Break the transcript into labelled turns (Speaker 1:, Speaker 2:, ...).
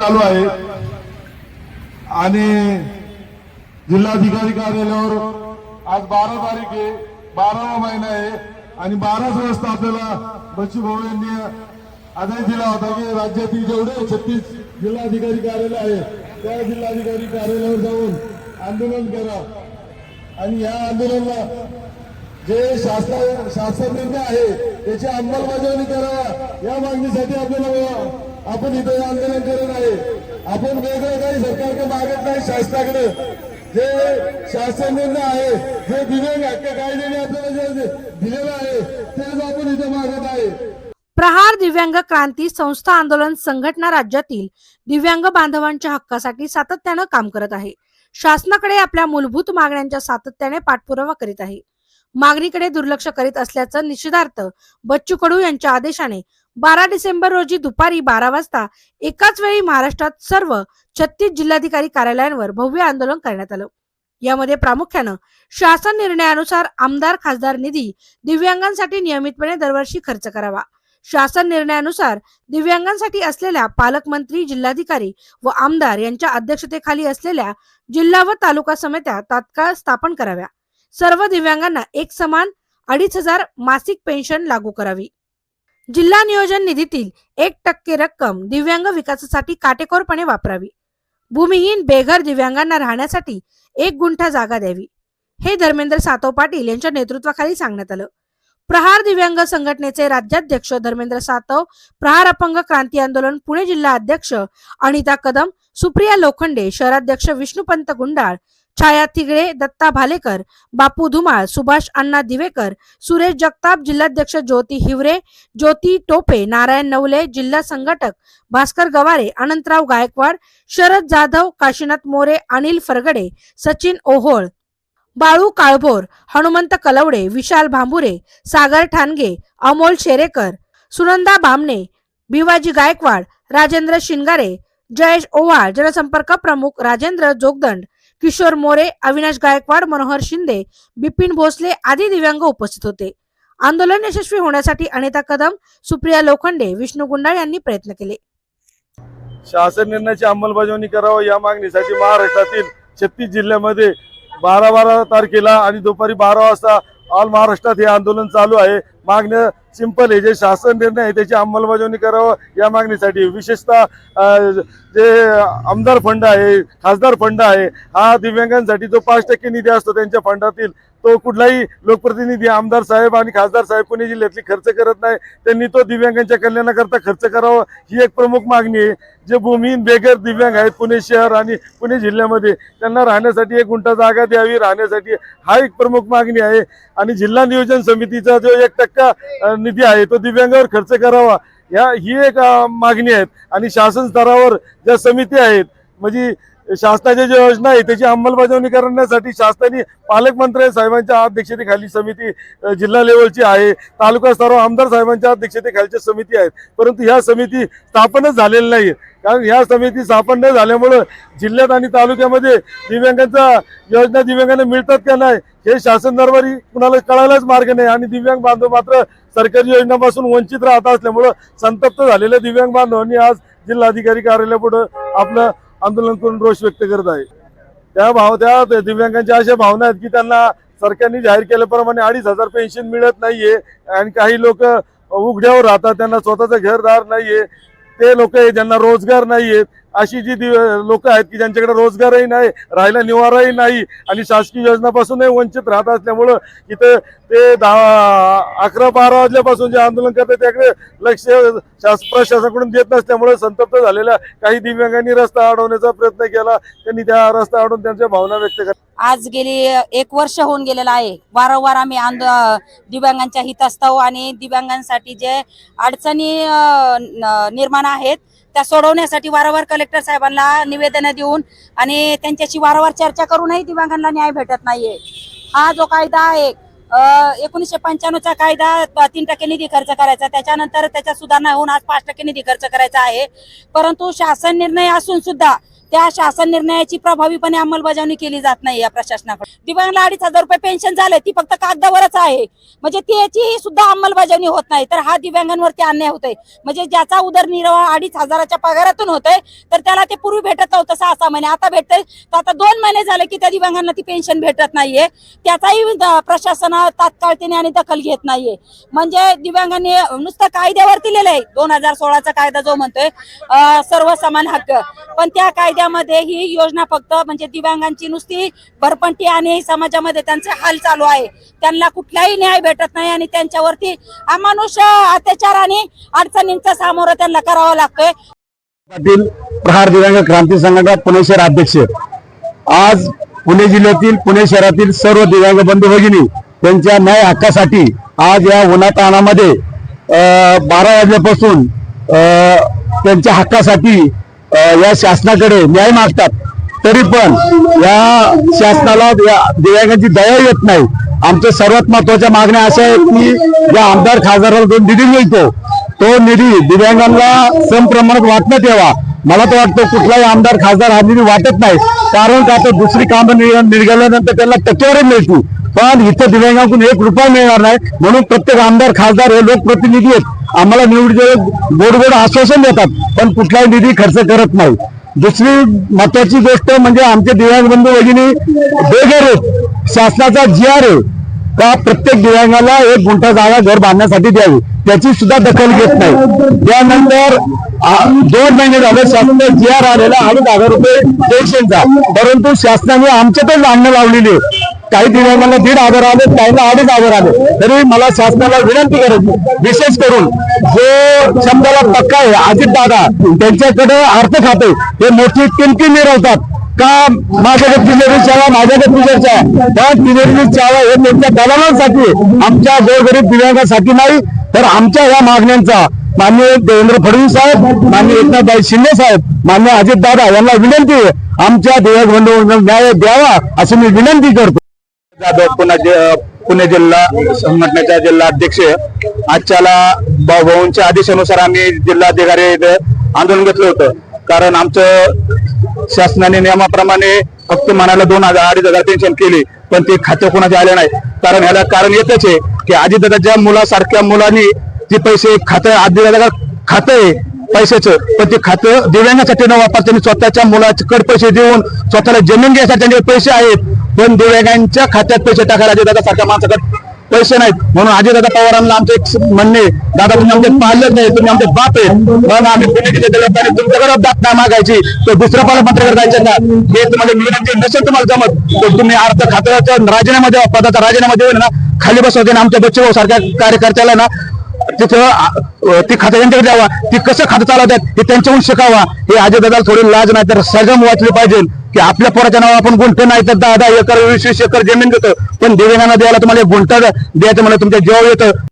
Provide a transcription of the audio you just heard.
Speaker 1: चालू आहे. आणि जिल्हाधिकारी कार्यालयावर आज बारा तारीख आहे बारावा महिना आहे आणि बाराच वाजता आपल्याला बच्चू भाऊ यांनी आदेश दिला होता की राज्यातील जेवढे छत्तीस जिल्हाधिकारी कार्यालय आहे त्या जिल्हाधिकारी कार्यालयावर जाऊन आंदोलन करा. आणि या आंदोलनाला जे शासना शासन निर्णय आहे त्याची अंमलबजावणी करावा या मागणीसाठी आपल्याला आपण इथे आंदोलन करत आहे. आपण वेगळं काही सरकारकडे मागत नाही शासनाकडे. जे शासन निर्णय आहे जे दिलेले हक्क कायद्याने आपल्याला जे दिलेलं आहे तेच आपण इथे मागत आहे.
Speaker 2: प्रहार दिव्यांग क्रांती संस्था आंदोलन संघटना राज्यातील दिव्यांग बांधवांच्या हक्कासाठी सातत्यानं काम करत आहे. शासनाकडे आपल्या मूलभूत मागण्यांच्या सातत्याने पाठपुरावा करीत आहे. मागणीकडे दुर्लक्ष करीत असल्याचं निषेधार्थ बच्चू कडू यांच्या आदेशाने बारा डिसेंबर रोजी दुपारी बारा वाजता एकाच वेळी महाराष्ट्रात सर्व छत्तीस जिल्हाधिकारी कार्यालयांवर भव्य आंदोलन करण्यात आलं. यामध्ये प्रामुख्यानं शासन निर्णयानुसार आमदार खासदार निधी दिव्यांगांसाठी नियमितपणे दरवर्षी खर्च करावा. शासन निर्णयानुसार दिव्यांगांसाठी असलेल्या पालकमंत्री जिल्हाधिकारी व आमदार यांच्या अध्यक्षतेखाली असलेल्या जिल्हा व तालुका समित्या तात्काळ स्थापन कराव्या. सर्व दिव्यांगांना एक समान अडीच हजार मासिक पेन्शन लागू करावी. जिल्हा नियोजन निधीतील एक टक्के रक्कम दिव्यांग विकासासाठी काटेकोरपणे वापरावी. भूमिहीन बेघर दिव्यांगांना राहण्यासाठी एक गुंठा जागा द्यावी. हे धर्मेंद्र सातव पाटील यांच्या नेतृत्वाखाली सांगण्यात आलं. प्रहार दिव्यांग संघटनेचे राज्याध्यक्ष धर्मेंद्र सातव प्रहार अपंग क्रांती आंदोलन पुणे जिल्हा अध्यक्ष अनिता कदम सुप्रिया लोखंडे शहराध्यक्ष विष्णुपंत गुंडाळ छाया तिगळे दत्ता भालेकर बापू धुमाळ सुभाष अण्णा दिवेकर सुरेश जगताप जिल्हाध्यक्ष ज्योती हिवरे ज्योती टोपे नारायण नवले जिल्हा संघटक भास्कर गवारे अनंतराव गायकवाड शरद जाधव काशीनाथ मोरे अनिल फरगडे सचिन ओहोळ बाळू काळभोर हनुमंत कलवडे विशाल भांबुरे सागर ठाणगे अमोल शेरेकर सुनंदा बामणे भिवाजी गायकवाड राजेंद्र शिंगारे जयेश ओवाळ जनसंपर्क प्रमुख राजेंद्र जोगदंड किशोर मोरे अविनाश गायकवाड मनोहर शिंदे बिपिन भोसले आदी दिव्यांग उपस्थित होते. आंदोलन यशस्वी होण्यासाठी अनिता कदम सुप्रिया लोखंडे विष्णू गुंडाळ यांनी प्रयत्न केले.
Speaker 3: शासन निर्णयाची अंमलबजावणी करावं या मागणीसाठी महाराष्ट्रातील छत्तीस जिल्ह्यामध्ये बारा बारा तारखेला आणि दुपारी बारा वाजता ऑल महाराष्ट्रात हे आंदोलन चालू आहे. मागण्या सिंपल आहे जे शासन निर्णय आहे त्याची अंमलबजावणी करावं या मागणीसाठी. विशेषतः जे आमदार फंड आहे खासदार फंड आहे हा दिव्यांगांसाठी जो पाच टक्के निधी असतो त्यांच्या फंडातील तो कुठलाही लोकप्रतिनिधी आमदार साहेब आणि खासदार साहेब पुणे जिल्ह्यातली खर्च करत नाही त्यांनी तो दिव्यांगांच्या कल्याणाकरता खर्च करावा ही एक प्रमुख मागणी आहे. जे भूमिहीन बेघर दिव्यांग आहेत पुणे शहर आणि पुणे जिल्ह्यामध्ये त्यांना राहण्यासाठी एक गुंठा जागा द्यावी राहण्यासाठी हा एक प्रमुख मागणी आहे. आणि जिल्हा नियोजन समितीचा जो एक टक्का निधी आहे तो दिव्यांगावर खर्च करावा. या ही एक मागणी आहे. आणि शासन स्तरावर ज्या समिती आहेत म्हणजे शासनाच्या ज्या योजना आहे त्याची अंमलबजावणी करण्यासाठी शासनाने पालकमंत्री साहेबांच्या अध्यक्षतेखाली समिती जिल्हा लेवलची आहे. तालुका स्तरावर आमदार साहेबांच्या अध्यक्षतेखालच्या समिती आहेत. परंतु ह्या समिती स्थापनच झालेल्या नाही कारण ह्या समिती स्थापन न झाल्यामुळं जिल्ह्यात आणि तालुक्यामध्ये दिव्यांगांचा योजना दिव्यांगांना मिळतात का नाही हे शासन दरबारी कुणाला कळायलाच मार्ग नाही. आणि दिव्यांग बांधव मात्र सरकारी योजनापासून वंचित राहत असल्यामुळं संतप्त झालेल्या दिव्यांग बांधवांनी आज जिल्हाधिकारी कार्यालयापुढं आपलं आंदोलन करून रोष व्यक्त करत आहे. त्या भाव त्या दिव्यांगांच्या अशा भावना आहेत की त्यांना सरकारने जाहीर केल्याप्रमाणे अडीच हजार पेन्शन मिळत नाहीये आणि काही लोक उघड्यावर राहतात त्यांना स्वतःचं घरदार नाहीये. ते लोक ज्यांना रोजगार नाहीयेत अशी जी लोक आहेत की ज्यांच्याकडे रोजगारही नाही राहायला निवाराही नाही आणि शासकीय योजनापासूनही वंचित राहत असल्यामुळं इथं ते दहा अकरा बारा वाजल्यापासून जे आंदोलन करतात त्याकडे लक्ष शास प्रशासनाकडून देत नसल्यामुळे संतप्त झालेल्या काही दिव्यांगांनी रस्ता अडवण्याचा प्रयत्न केला. त्यांनी त्या रस्ता अडवून त्यांच्या भावना व्यक्त केल्या.
Speaker 4: आज गेली एक वर्ष होऊन गेलेलं आहे. वारंवार आम्ही आंदो दिव्यांगांच्या हितास्तव आणि दिव्यांगांसाठी जे अडचणी निर्माण आहेत त्या सोडवण्यासाठी वारंवार कलेक्टर साहेबांना निवेदन देऊन आणि त्यांच्याशी वारंवार चर्चा करूनही दिव्यांगांना न्याय भेटत नाहीये. हा जो कायदा आहे एकोणीसशे पंच्याण्णवचा कायदा तीन टक्के निधी खर्च करायचा त्याच्यानंतर त्याच्या सुधारणा होऊन आज पाच टक्के निधी खर्च करायचा आहे. परंतु शासन निर्णय असून सुद्धा त्या शासन निर्णयाची प्रभावीपणे अंमलबजावणी केली जात नाही या प्रशासनाकडे दिव्यांगला अडीच हजार रुपये पेन्शन झालंय ती फक्त कागदावरच आहे. म्हणजे त्याची सुद्धा अंमलबजावणी होत नाही. तर हा दिव्यांगांवरती अन्याय होतोय. म्हणजे ज्याचा उदरनिर्वाह अडीच हजाराच्या पगारातून होतोय तर त्याला ते पूर्वी भेटत नव्हतं सहा सहा महिने. आता भेटतंय तर आता दोन महिने झाले की त्या दिव्यांगांना ती पेन्शन भेटत नाहीये. त्याचाही प्रशासन तात्काळतेने आणि दखल घेत नाहीये. म्हणजे दिव्यांगांनी नुसतं कायद्यावरती लिहिलंय दोन हजार सोळाचा कायदा जो म्हणतोय सर्व समान हक्क. पण त्या कायद्या समाजामध्ये ही योजना फक्त म्हणजे दिव्यांगांची नुसती भरपंटी आणि समाजामध्ये त्यांचे हाल चालू आहे. त्यांना कुठलाही न्याय भेटत नाही आणि त्यांच्यावरती अमानुष अत्याचार आणि अडचणींचा सामोरं त्यांना करावा लागतोय.
Speaker 5: पाटील प्रहार दिव्यांग क्रांती संघटना पुणे शहर अध्यक्ष. आज पुणे जिल्ह्यातील पुणे शहरातील सर्व दिव्यांग बंधू भगिनी त्यांच्या न्याय हक्कासाठी आज या उन्हातानामध्ये अं, बारा वाजल्यापासून अं, त्यांच्या हक्कासाठी या शासनाकडे न्याय मागतात. तरी पण या शासनाला या दिव्यांगांची दया येत नाही. आमच्या सर्वात महत्त्वाच्या मागण्या अशा आहेत की या आमदार खासदाराला जो निधी मिळतो तो निधी दिव्यांगांना समप्रमाणात वाटण्यात यावा. मला तर वाटतं कुठलाही आमदार खासदार हा निधी वाटत नाही. कारण का तर दुसरी कामं निघाल्यानंतर त्यांना टक्केवारी मिळतील. पण इथं दिव्यांगांकडून एक रुपया मिळणार नाही. म्हणून प्रत्येक आमदार खासदार हे लोकप्रतिनिधी आहेत. आम्हाला निवडीचे गोड गोड आश्वासन देतात पण कुठलाही निधी खर्च करत नाही. दुसरी महत्वाची गोष्ट म्हणजे आमचे दिव्यांग बंधू भगिनी बेघर शासनाचा जी आर आहे का प्रत्येक दिव्यांगाला एक गुंठा जागा घर बांधण्यासाठी द्यावी? त्याची सुद्धा दखल घेत नाही. त्यानंतर दोन महिने झाले शासनाने जी आर आलेला अडीच हजार रुपये पेन्शनचा परंतु शासनाने आमच्यातच आणणं लावलेली आहे. काही दिव्यांगांना दीड हजार आले काहींना अडीच हजार आले. तरी मला शासनाला विनंती करायची विशेष करून जो शब्दाला पक्का आहे अजित दादा त्यांच्याकडे अर्थ खाते. हे मोठी किमती मिळवतात का माझ्याकडे तिजोरी चावा माझ्याकडे तिजोरी चावा पण तिजोरी चावा हे त्यांच्या दलालांसाठी आमच्या गोरगरीब दिव्यांगासाठी नाही तर आमच्या या मागण्यांचा माननीय देवेंद्र फडणवीस साहेब माननीय एकनाथभाई शिंदे साहेब मान्य अजित दादा यांना विनंती आहे. आमच्या दिव्यांग बंधूंना न्याय द्यावा अशी मी विनंती करतो. जाधव पुणे जि- पुणे जिल्हा संघटनेचा जिल्हा अध्यक्ष आजच्याला भाऊभाऊंच्या आदेशानुसार आम्ही जिल्हाधिकारी इथं आंदोलन घेतलं होतं. कारण आमचं शासनाने नियमाप्रमाणे फक्त मनाला दोन हजार अडीच हजार पेन्शन केली पण ते खातं कोणाचे आले नाही कारण ह्याला कारण येतच आहे की आजी दादाच्या मुलासारख्या मुलांनी ते पैसे खातं अजितदादा खातं आहे पैशाचं पण ते खातं दिव्यांगासाठी न वापरता त्यांनी स्वतःच्या मुलाकडे पैसे देऊन स्वतःला जमीन घ्यायसाठी त्यांचे पैसे आहेत. पण दिव्यांगांच्या खात्यात पैसे टाकायला अजितदादा सारख्या माणसाकडे पैसे नाहीत. म्हणून अजितदादा पवारांना आमचं एक म्हणणे दादा तुम्ही आमचे पाहिलेच नाही तुम्ही आमचे बाप आहेत म्हणून आम्ही पुणे तुमच्याकडे दात मागायची. तर दुसऱ्या पालकमंत्र्याकडे जायचं का? हे तुम्हाला विनंती नसेल तुम्हाला जमत तर तुम्ही अर्थ खात्याच्या राजीनामा द्यावा पदाचा राजीनामा देऊ ना खाली बसवते ना आमच्या बच्चे सारख्या कार्यकर्त्याला ना तिथं ती खातं त्यांच्याकडे द्यावा ती कसं खातं चालवतात हे त्यांच्याहून शिकावा. हे अजितदादाला थोडी लाज नाही तर सजम वाचली पाहिजे. की आपल्या पोराच्या नावा आपण गुंठ नाही तर दहा दहा एकर वीस वीस एकर जमीन देतो. पण देवेनाना द्यायला तुम्हाला गुंठा द्यायचं मला तुमच्या जेव्हा येतं.